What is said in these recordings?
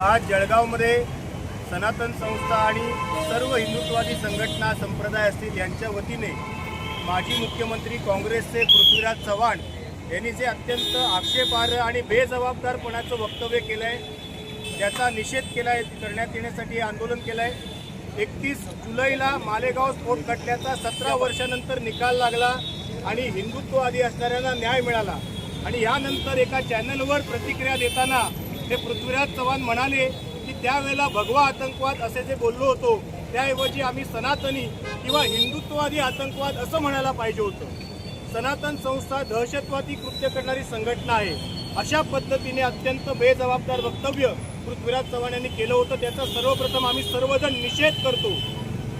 आज जळगावमध्ये सनातन संस्था आणि सर्व हिंदुत्ववादी संघटना संप्रदाय असतील यांच्या वतीने माजी मुख्यमंत्री काँग्रेसचे पृथ्वीराज चव्हाण यांनी जे अत्यंत आक्षेपार्ह आणि बेजबाबदारपणाचं वक्तव्य केलं आहे त्याचा निषेध केला आहे करण्यात येण्यासाठी आंदोलन केलं आहे एकतीस जुलैला मालेगाव स्फोट खटल्याचा सतरा वर्षानंतर निकाल लागला आणि हिंदुत्ववादी असणाऱ्यांना न्याय मिळाला. आणि यानंतर एका चॅनलवर प्रतिक्रिया देताना हे पृथ्वीराज चव्हाण म्हणाले की त्यावेळेला भगवा आतंकवाद असे जे बोललो होतो त्याऐवजी आम्ही सनातनी किंवा हिंदुत्ववादी आतंकवाद असं म्हणायला पाहिजे होतं. सनातन संस्था दहशतवादी कृत्य करणारी संघटना आहे. अशा पद्धतीने अत्यंत बेजबाबदार वक्तव्य पृथ्वीराज चव्हाण यांनी केलं होतं. त्याचा सर्वप्रथम आम्ही सर्वजण निषेध करतो.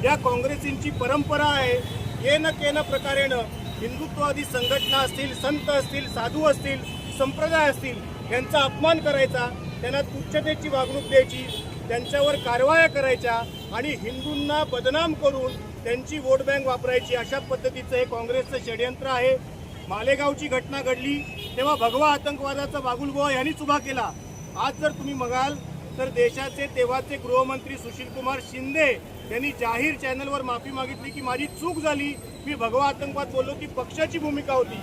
या काँग्रेसींची परंपरा आहे. येन केन प्रकारेनं हिंदुत्ववादी संघटना असतील संत असतील साधू असतील संप्रदाय असतील यांचा अपमान करायचा त्यांना तुच्छतेची वागणूक द्यायची त्यांच्यावर कारवाया करायच्या आणि हिंदूंना बदनाम करून त्यांची वोट बँक वापरायची अशा पद्धतीचं हे काँग्रेसचं षडयंत्र आहे. मालेगावची घटना घडली तेव्हा भगवा आतंकवादाचा बागुलगोवा यांनीच उभा केला. आज जर तुम्ही बघाल तर देशाचे तेव्हाचे गृहमंत्री सुशीलकुमार शिंदे यांनी जाहीर चॅनलवर माफी मागितली की माझी चूक झाली. मी भगवा आतंकवाद बोललो ती पक्षाची भूमिका होती.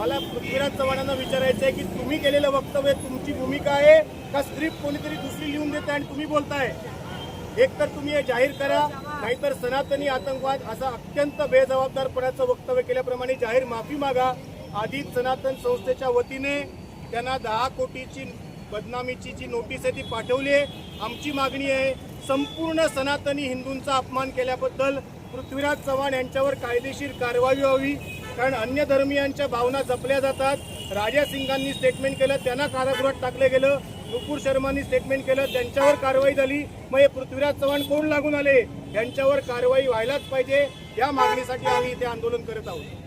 मला पृथ्वीराज चव्हाणांना विचारायचं आहे की तुम्ही केलेलं वक्तव्य तुमची भूमिका आहे का स्क्रिप्ट कोणीतरी दुसरी लिहून देते आणि तुम्ही बोलताय? एक तर तुम्ही हे जाहीर करा नाहीतर सनातनी आतंकवाद असं अत्यंत बेजबाबदारपणाचं वक्तव्य केल्याप्रमाणे जाहीर माफी मागा. आधीच सनातन संस्थेच्या वतीने त्यांना दहा कोटीची बदनामीची जी नोटीस आहे ती पाठवली आहे. आमची मागणी आहे संपूर्ण सनातनी हिंदूंचा अपमान केल्याबद्दल पृथ्वीराज चव्हाण यांच्यावर कायदेशीर कारवाई व्हावी. कारण अन्य धर्मियांच्या भावना जपल्या जातात. राजा सिंगांनी स्टेटमेंट केलं त्यांना कारागृहात टाकलं गेलं. नुपूर शर्मांनी स्टेटमेंट केलं त्यांच्यावर कारवाई झाली. मग हे पृथ्वीराज चव्हाण कोण लागून आले? यांच्यावर कारवाई व्हायलाच पाहिजे. या मागणीसाठी आम्ही इथे आंदोलन करत आहोत.